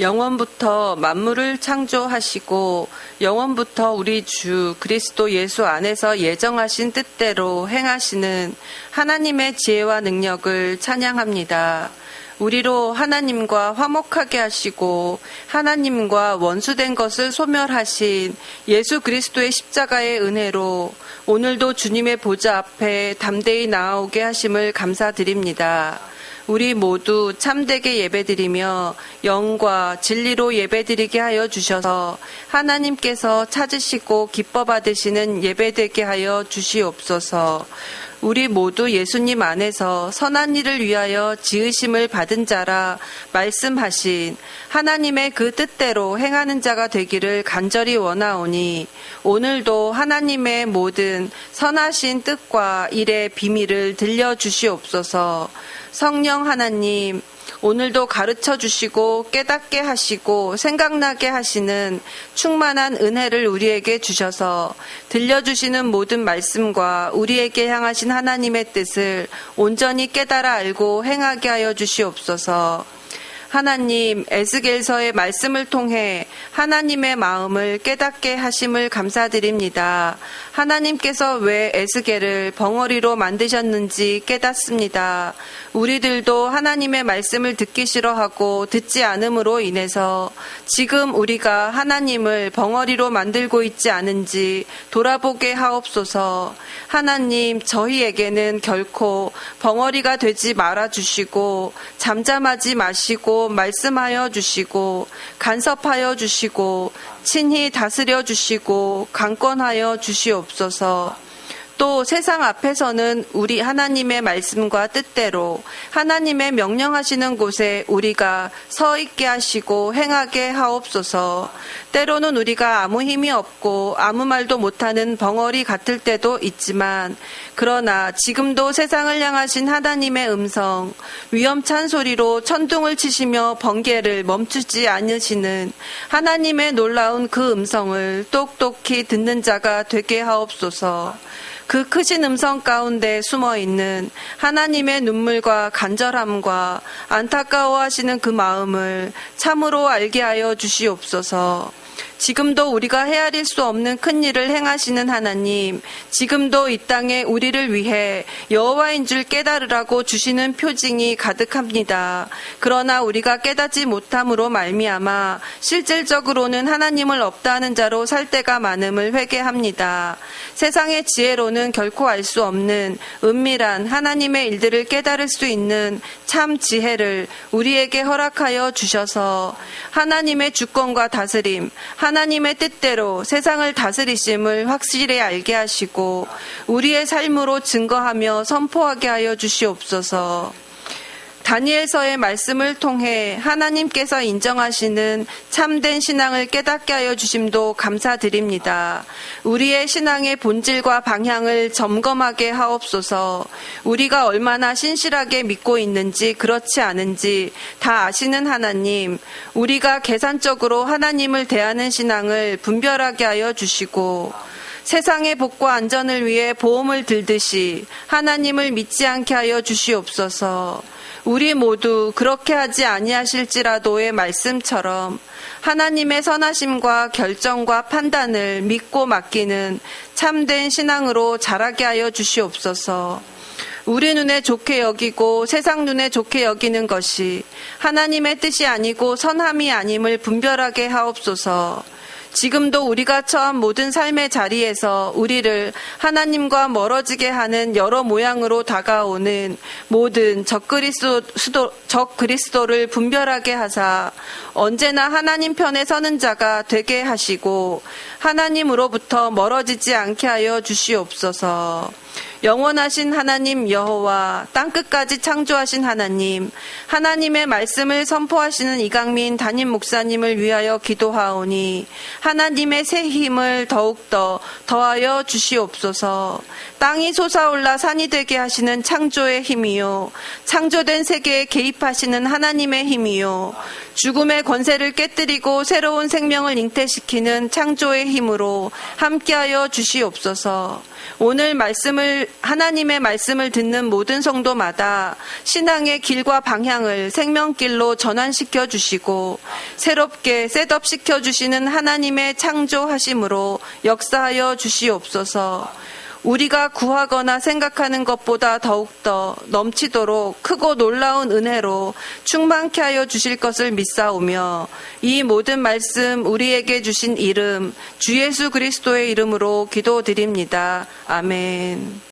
영원부터 만물을 창조하시고 영원부터 우리 주 그리스도 예수 안에서 예정하신 뜻대로 행하시는 하나님의 지혜와 능력을 찬양합니다. 우리로 하나님과 화목하게 하시고 하나님과 원수된 것을 소멸하신 예수 그리스도의 십자가의 은혜로 오늘도 주님의 보좌 앞에 담대히 나아오게 하심을 감사드립니다. 우리 모두 참되게 예배드리며 영과 진리로 예배드리게 하여 주셔서 하나님께서 찾으시고 기뻐 받으시는 예배되게 하여 주시옵소서. 우리 모두 예수님 안에서 선한 일을 위하여 지으심을 받은 자라 말씀하신 하나님의 그 뜻대로 행하는 자가 되기를 간절히 원하오니 오늘도 하나님의 모든 선하신 뜻과 일의 비밀을 들려 주시옵소서 성령 하나님 오늘도 가르쳐 주시고 깨닫게 하시고 생각나게 하시는 충만한 은혜를 우리에게 주셔서 들려주시는 모든 말씀과 우리에게 향하신 하나님의 뜻을 온전히 깨달아 알고 행하게 하여 주시옵소서. 하나님 에스겔서의 말씀을 통해 하나님의 마음을 깨닫게 하심을 감사드립니다. 하나님께서 왜 에스겔을 벙어리로 만드셨는지 깨닫습니다. 우리들도 하나님의 말씀을 듣기 싫어하고 듣지 않음으로 인해서 지금 우리가 하나님을 벙어리로 만들고 있지 않은지 돌아보게 하옵소서. 하나님 저희에게는 결코 벙어리가 되지 말아 주시고 잠잠하지 마 말씀하여 주시고 간섭하여 주시고 친히 다스려 주시고 강권하여 주시옵소서. 또 세상 앞에서는 우리 하나님의 말씀과 뜻대로 하나님의 명령하시는 곳에 우리가 서 있게 하시고 행하게 하옵소서. 때로는 우리가 아무 힘이 없고 아무 말도 못하는 벙어리 같을 때도 있지만 그러나 지금도 세상을 향하신 하나님의 음성 위험찬 소리로 천둥을 치시며 번개를 멈추지 않으시는 하나님의 놀라운 그 음성을 똑똑히 듣는 자가 되게 하옵소서. 그 크신 음성 가운데 숨어 있는 하나님의 눈물과 간절함과 안타까워하시는 그 마음을 참으로 알게 하여 주시옵소서. 지금도 우리가 헤아릴 수 없는 큰 일을 행하시는 하나님, 지금도 이 땅에 우리를 위해 여호와인 줄 깨달으라고 주시는 표징이 가득합니다. 그러나 우리가 깨닫지 못함으로 말미암아 실질적으로는 하나님을 없다는 자로 살 때가 많음을 회개합니다. 세상의 지혜로는 결코 알 수 없는 은밀한 하나님의 일들을 깨달을 수 있는 참 지혜를 우리에게 허락하여 주셔서 하나님의 주권과 다스림, 하나님의 뜻대로 세상을 다스리심을 확실히 알게 하시고 우리의 삶으로 증거하며 선포하게 하여 주시옵소서. 다니엘서의 말씀을 통해 하나님께서 인정하시는 참된 신앙을 깨닫게 하여 주심도 감사드립니다. 우리의 신앙의 본질과 방향을 점검하게 하옵소서. 우리가 얼마나 신실하게 믿고 있는지 그렇지 않은지 다 아시는 하나님, 우리가 계산적으로 하나님을 대하는 신앙을 분별하게 하여 주시고 세상의 복과 안전을 위해 보험을 들듯이 하나님을 믿지 않게 하여 주시옵소서. 우리 모두 그렇게 하지 아니하실지라도의 말씀처럼 하나님의 선하심과 결정과 판단을 믿고 맡기는 참된 신앙으로 자라게 하여 주시옵소서. 우리 눈에 좋게 여기고 세상 눈에 좋게 여기는 것이 하나님의 뜻이 아니고 선함이 아님을 분별하게 하옵소서. 지금도 우리가 처한 모든 삶의 자리에서 우리를 하나님과 멀어지게 하는 여러 모양으로 다가오는 모든 적그리스도, 적그리스도를 분별하게 하사 언제나 하나님 편에 서는 자가 되게 하시고 하나님으로부터 멀어지지 않게 하여 주시옵소서. 영원하신 하나님 여호와 땅 끝까지 창조하신 하나님 하나님의 말씀을 선포하시는 이강민 담임 목사님을 위하여 기도하오니 하나님의 새 힘을 더욱 더 더하여 주시옵소서. 땅이 솟아올라 산이 되게 하시는 창조의 힘이요 창조된 세계에 개입하시는 하나님의 힘이요 죽음의 권세를 깨뜨리고 새로운 생명을 잉태시키는 창조의 힘으로 함께하여 주시옵소서. 오늘 말씀을 하나님의 말씀을 듣는 모든 성도마다 신앙의 길과 방향을 생명길로 전환시켜 주시고 새롭게 셋업 시켜 주시는 하나님의 창조하심으로 역사하여 주시옵소서. 우리가 구하거나 생각하는 것보다 더욱더 넘치도록 크고 놀라운 은혜로 충만케 하여 주실 것을 믿사오며 이 모든 말씀 우리에게 주신 이름 주 예수 그리스도의 이름으로 기도드립니다. 아멘.